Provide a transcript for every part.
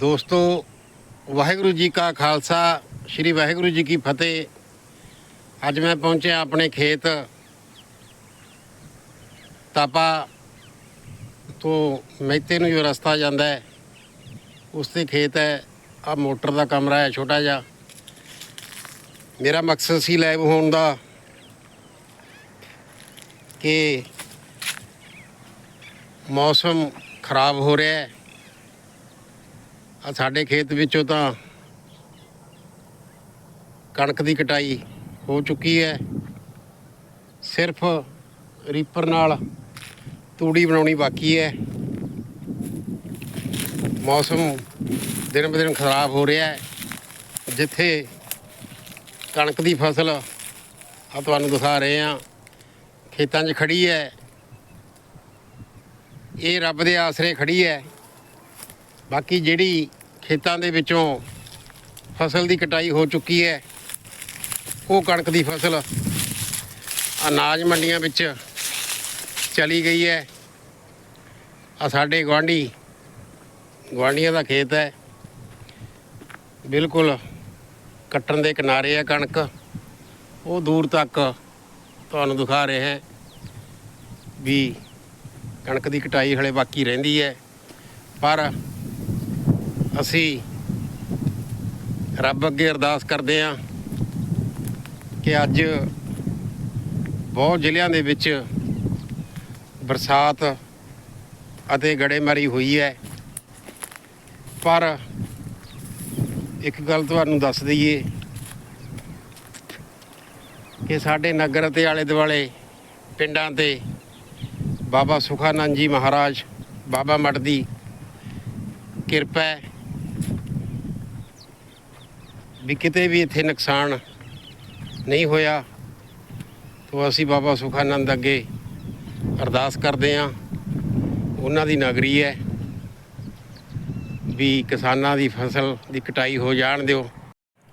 ਦੋਸਤੋ, ਵਾਹਿਗੁਰੂ ਜੀ ਕਾ ਖਾਲਸਾ, ਸ੍ਰੀ ਵਾਹਿਗੁਰੂ ਜੀ ਕੀ ਫਤਿਹ। ਅੱਜ ਮੈਂ ਪਹੁੰਚਿਆ ਆਪਣੇ ਖੇਤ ਤਾਪਾ ਤੋਂ ਮਹਿਤੇ ਨੂੰ ਜੋ ਰਸਤਾ ਜਾਂਦਾ ਹੈ, ਉਸ ਤੇ ਖੇਤ ਹੈ। ਆ ਮੋਟਰ ਦਾ ਕਮਰਾ ਹੈ, ਛੋਟਾ ਜਿਹਾ। ਮੇਰਾ ਮਕਸਦ ਸੀ ਲੈਬ ਹੋਣ ਦਾ ਕਿ ਮੌਸਮ ਖਰਾਬ ਹੋ ਰਿਹਾ ਹੈ। ਆ ਸਾਡੇ ਖੇਤ ਵਿੱਚੋਂ ਤਾਂ ਕਣਕ ਦੀ ਕਟਾਈ ਹੋ ਚੁੱਕੀ ਹੈ। ਸਿਰਫ ਰੀਪਰ ਨਾਲ ਤੂੜੀ ਬਣਾਉਣੀ ਬਾਕੀ ਹੈ। ਮੌਸਮ ਦਿਨ ਬ ਦਿਨ ਖਰਾਬ ਹੋ ਰਿਹਾ ਹੈ। ਜਿੱਥੇ ਕਣਕ ਦੀ ਫਸਲ ਆ ਤੁਹਾਨੂੰ ਦਿਖਾ ਰਹੇ ਹਾਂ। ਖੇਤਾਂ 'ਚ ਖੜੀ ਹੈ। ਇਹ ਰੱਬ ਦੇ ਆਸਰੇ ਖੜੀ ਹੈ। ਬਾਕੀ ਜਿਹੜੀ ਖੇਤਾਂ ਦੇ ਵਿੱਚੋਂ ਫਸਲ ਦੀ ਕਟਾਈ ਹੋ ਚੁੱਕੀ ਹੈ, ਉਹ ਕਣਕ ਦੀ ਫਸਲ ਅਨਾਜ ਮੰਡੀਆਂ ਵਿੱਚ ਚਲੀ ਗਈ ਹੈ। ਆ ਸਾਡੇ ਗੁਆਂਢੀ, ਗੁਆਂਢੀਆਂ ਦਾ ਖੇਤ ਹੈ। ਬਿਲਕੁਲ ਕੱਟਣ ਦੇ ਕਿਨਾਰੇ ਹੈ ਕਣਕ। ਉਹ ਦੂਰ ਤੱਕ ਤੁਹਾਨੂੰ ਦਿਖਾ ਰਹੇ ਹਾਂ ਵੀ ਕਣਕ ਦੀ ਕਟਾਈ ਹਲੇ ਬਾਕੀ ਰਹਿੰਦੀ ਹੈ। ਪਰ ਅਸੀਂ ਰੱਬ ਅੱਗੇ ਅਰਦਾਸ ਕਰਦੇ ਹਾਂ ਕਿ ਅੱਜ ਬਹੁਤ ਜ਼ਿਲ੍ਹਿਆਂ ਦੇ ਵਿੱਚ ਬਰਸਾਤ ਅਤੇ ਗੜੇਮਾਰੀ ਹੋਈ ਹੈ। ਪਰ ਇੱਕ ਗੱਲ ਤੁਹਾਨੂੰ ਦੱਸ ਦਈਏ ਕਿ ਸਾਡੇ ਨਗਰ ਅਤੇ ਆਲੇ ਦੁਆਲੇ ਪਿੰਡਾਂ ਤੇ ਬਾਬਾ ਸੁਖਾਨੰਦ ਜੀ ਮਹਾਰਾਜ, ਬਾਬਾ ਮਠ ਦੀ ਕਿਰਪਾ ਹੈ। ਵੀ ਕਿਤੇ ਵੀ ਇੱਥੇ ਨੁਕਸਾਨ ਨਹੀਂ ਹੋਇਆ, ਤੋਂ ਅਸੀਂ ਬਾਬਾ ਸੁਖਾਨੰਦ ਅੱਗੇ ਅਰਦਾਸ ਕਰਦੇ ਹਾਂ। ਉਹਨਾਂ ਦੀ ਨਗਰੀ ਹੈ ਵੀ ਕਿਸਾਨਾਂ ਦੀ ਫਸਲ ਦੀ ਕਟਾਈ ਹੋ ਜਾਣ ਦਿਓ।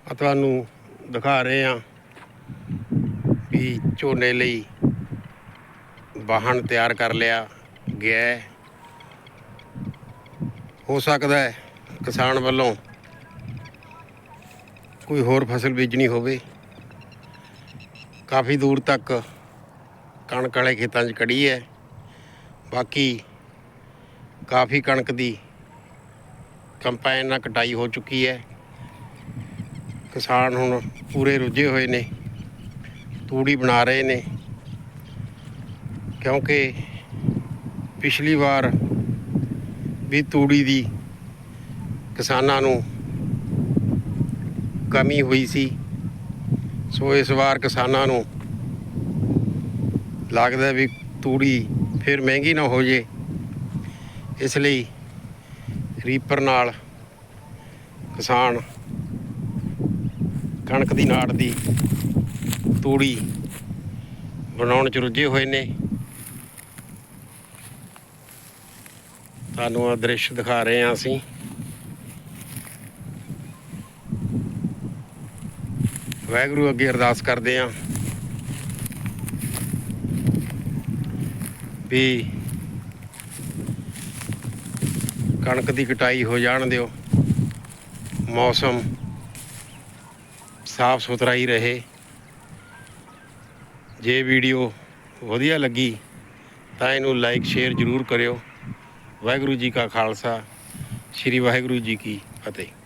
ਆ ਤੁਹਾਨੂੰ ਦਿਖਾ ਰਹੇ ਹਾਂ ਵੀ ਝੋਨੇ ਲਈ ਵਾਹਣ ਤਿਆਰ ਕਰ ਲਿਆ ਗਿਆ ਹੋ ਸਕਦਾ ਹੈ ਕਿਸਾਨ ਵੱਲੋਂ ਕੋਈ ਹੋਰ ਫਸਲ ਬੀਜਣੀ ਹੋਵੇ, ਕਾਫੀ ਦੂਰ ਤੱਕ ਕਣਕ ਵਾਲੇ ਖੇਤਾਂ 'ਚ ਕੜੀ ਹੈ। ਬਾਕੀ ਕਾਫੀ ਕਣਕ ਦੀ ਕੰਪਾਈਨ ਨਾਲ ਕਟਾਈ ਹੋ ਚੁੱਕੀ ਹੈ। ਕਿਸਾਨ ਹੁਣ ਪੂਰੇ ਰੁੱਝੇ ਹੋਏ ਨੇ, ਤੂੜੀ ਬਣਾ ਰਹੇ ਨੇ। ਕਿਉਂਕਿ ਪਿਛਲੀ ਵਾਰ ਵੀ ਤੂੜੀ ਦੀ ਕਿਸਾਨਾਂ ਨੂੰ ਕਮੀ ਹੋਈ ਸੀ। ਸੋ ਇਸ ਵਾਰ ਕਿਸਾਨਾਂ ਨੂੰ ਲੱਗਦਾ ਵੀ ਤੂੜੀ ਫਿਰ ਮਹਿੰਗੀ ਨਾ ਹੋ ਜੇ। ਇਸ ਲਈ ਰੀਪਰ ਨਾਲ ਕਿਸਾਨ ਕਣਕ ਦੀ ਨਾੜ ਦੀ ਤੂੜੀ ਬਣਾਉਣ ਚ ਰੁੱਝੇ ਹੋਏ ਨੇ। ਤੁਹਾਨੂੰ ਆ ਦ੍ਰਿਸ਼ ਦਿਖਾ ਰਹੇ ਹਾਂ ਅਸੀਂ। ਵਾਹਿਗੁਰੂ ਅੱਗੇ ਅਰਦਾਸ ਕਰਦੇ ਹਾਂ ਵੀ ਕਣਕ ਦੀ ਕਟਾਈ ਹੋ ਜਾਣ ਦਿਓ, ਮੌਸਮ ਸਾਫ਼ ਸੁਥਰਾ ਹੀ ਰਹੇ। ਜੇ ਵੀਡੀਓ ਵਧੀਆ ਲੱਗੀ ਤਾਂ ਇਹਨੂੰ ਲਾਈਕ, ਸ਼ੇਅਰ ਜ਼ਰੂਰ ਕਰਿਓ। ਵਾਹਿਗੁਰੂ ਜੀ ਕਾ ਖਾਲਸਾ, ਸ੍ਰੀ ਵਾਹਿਗੁਰੂ ਜੀ ਕੀ ਫਤਿਹ।